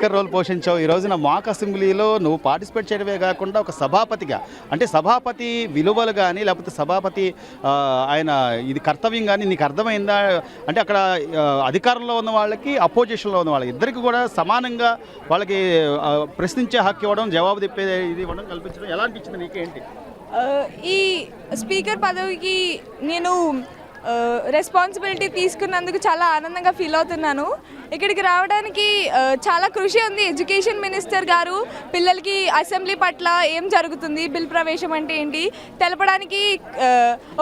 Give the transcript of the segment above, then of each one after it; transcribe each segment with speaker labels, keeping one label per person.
Speaker 1: Speaker role పోషించావు. ఈ రోజున మాక్ అసెంబ్లీలో నువ్వు పార్టిసిపేట్ చేయడమే కాకుండా ఒక సభాపతిగా అంటే సభాపతి విలువలు కానీ లేకపోతే సభాపతి ఆయన ఇది కర్తవ్యం కానీ నీకు అర్థమైందా? అంటే అక్కడ అధికారంలో ఉన్న వాళ్ళకి అపోజిషన్లో ఉన్న వాళ్ళకి ఇద్దరికి కూడా సమానంగా వాళ్ళకి ప్రశ్నించే హక్కు ఇవ్వడం జవాబు చెప్పే ఇది ఇవ్వడం కల్పించడం ఎలా అనిపించింది నీకేంటి?
Speaker 2: ఈ స్పీకర్ పదవికి నేను రెస్పాన్సిబిలిటీ తీసుకున్నందుకు చాలా ఆనందంగా ఫీల్ అవుతున్నాను. ఇక్కడికి రావడానికి చాలా కృషి ఉంది ఎడ్యుకేషన్ మినిస్టర్ గారు. పిల్లలకి అసెంబ్లీ పట్ల ఏం జరుగుతుంది బిల్ ప్రవేశం అంటే ఏంటి తెలపడానికి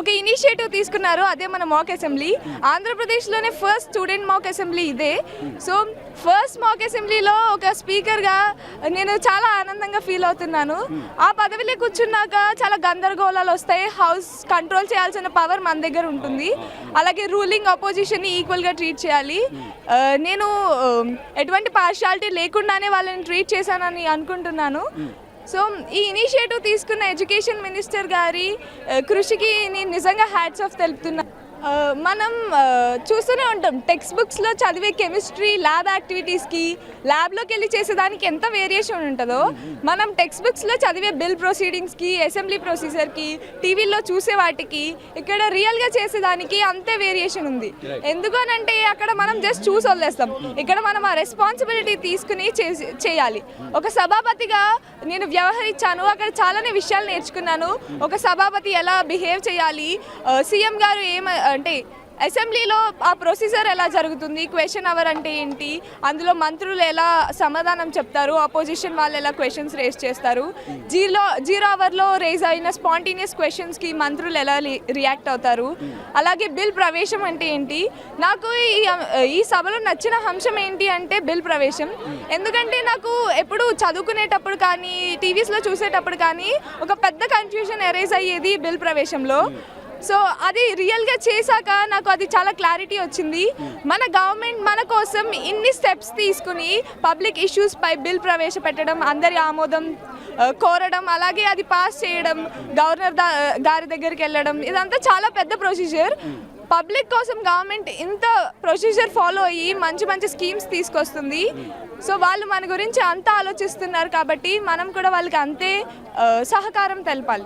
Speaker 2: ఒక ఇనిషియేటివ్ తీసుకున్నారు అదే మన మాక్ అసెంబ్లీ ఆంధ్రప్రదేశ్లోనే ఫస్ట్ స్టూడెంట్ మాక్ అసెంబ్లీ ఇదే. సో ఫస్ట్ మాక్ అసెంబ్లీలో ఒక స్పీకర్గా నేను చాలా ఆనందంగా ఫీల్ అవుతున్నాను. ఆ పదవిలో కూర్చున్నాక చాలా గందరగోళాలు వస్తాయి. హౌస్ కంట్రోల్ చేయాల్సిన పవర్ మన దగ్గర ఉంటుంది. అలాగే రూలింగ్ అపోజిషన్ని ఈక్వల్గా ట్రీట్ చేయాలి. నేను ఎటువంటి పార్షాలిటీ లేకుండానే వాళ్ళని ట్రీట్ చేశానని అనుకుంటున్నాను. సో ఈ ఇనిషియేటివ్ తీసుకున్న ఎడ్యుకేషన్ మినిస్టర్ గారి కృషికి నేను నిజంగా హ్యాట్స్ ఆఫ్ తెలుపుతున్నాను మనం చూస్తూనే ఉంటాం. టెక్స్ట్ బుక్స్లో చదివే కెమిస్ట్రీ ల్యాబ్ యాక్టివిటీస్కి ల్యాబ్లోకి వెళ్ళి చేసేదానికి ఎంత వేరియేషన్ ఉంటుందో మనం టెక్స్ట్ బుక్స్లో చదివే బిల్ ప్రొసీడింగ్స్కి అసెంబ్లీ ప్రొసీజర్కి టీవీలో చూసే వాటికి ఇక్కడ రియల్గా చేసేదానికి అంతే వేరియేషన్ ఉంది. ఎందుకనంటే అక్కడ మనం జస్ట్ చూసి వదిలేస్తాం. ఇక్కడ మనం ఆ రెస్పాన్సిబిలిటీ తీసుకుని చేసి చేయాలి. ఒక సభాపతిగా నేను వ్యవహరించాను. అక్కడ చాలానే విషయాలు నేర్చుకున్నాను. ఒక సభాపతి ఎలా బిహేవ్ చేయాలి? సీఎం గారు ఏమ అంటే అసెంబ్లీలో ఆ ప్రొసీజర్ ఎలా జరుగుతుంది? క్వశ్చన్ అవర్ అంటే ఏంటి? అందులో మంత్రులు ఎలా సమాధానం చెప్తారు? అపోజిషన్ వాళ్ళు ఎలా క్వశ్చన్స్ రేస్ చేస్తారు? జీరో జీరో అవర్లో రేజ్ అయిన స్పాంటేనియస్ క్వశ్చన్స్కి మంత్రులు ఎలా రియాక్ట్ అవుతారు? అలాగే బిల్ ప్రవేశం అంటే ఏంటి? నాకు ఈ ఈ సభలో నచ్చిన అంశం ఏంటి అంటే బిల్ ప్రవేశం. ఎందుకంటే నాకు ఎప్పుడు చదువుకునేటప్పుడు కానీ టీవీస్లో చూసేటప్పుడు కానీ ఒక పెద్ద కన్ఫ్యూజన్ ఎరేజ్ అయ్యేది బిల్ ప్రవేశంలో. సో అది రియల్గా చేశాక నాకు అది చాలా క్లారిటీ వచ్చింది. మన గవర్నమెంట్ మన కోసం ఇన్ని స్టెప్స్ తీసుకుని పబ్లిక్ ఇష్యూస్ పై బిల్ ప్రవేశపెట్టడం అందరి ఆమోదం కోరడం అలాగే అది పాస్ చేయడం గవర్నర్ గారి దగ్గరికి వెళ్ళడం ఇదంతా చాలా పెద్ద ప్రొసీజర్ పబ్లిక్ కోసం గవర్నమెంట్ ఇంత ప్రొసీజర్ ఫాలో అయ్యి మంచి మంచి స్కీమ్స్ తీసుకొస్తుంది. సో వాళ్ళు మన గురించి అంతా ఆలోచిస్తున్నారు కాబట్టి మనం కూడా వాళ్ళకి అంతే సహకారం తెలపాలి.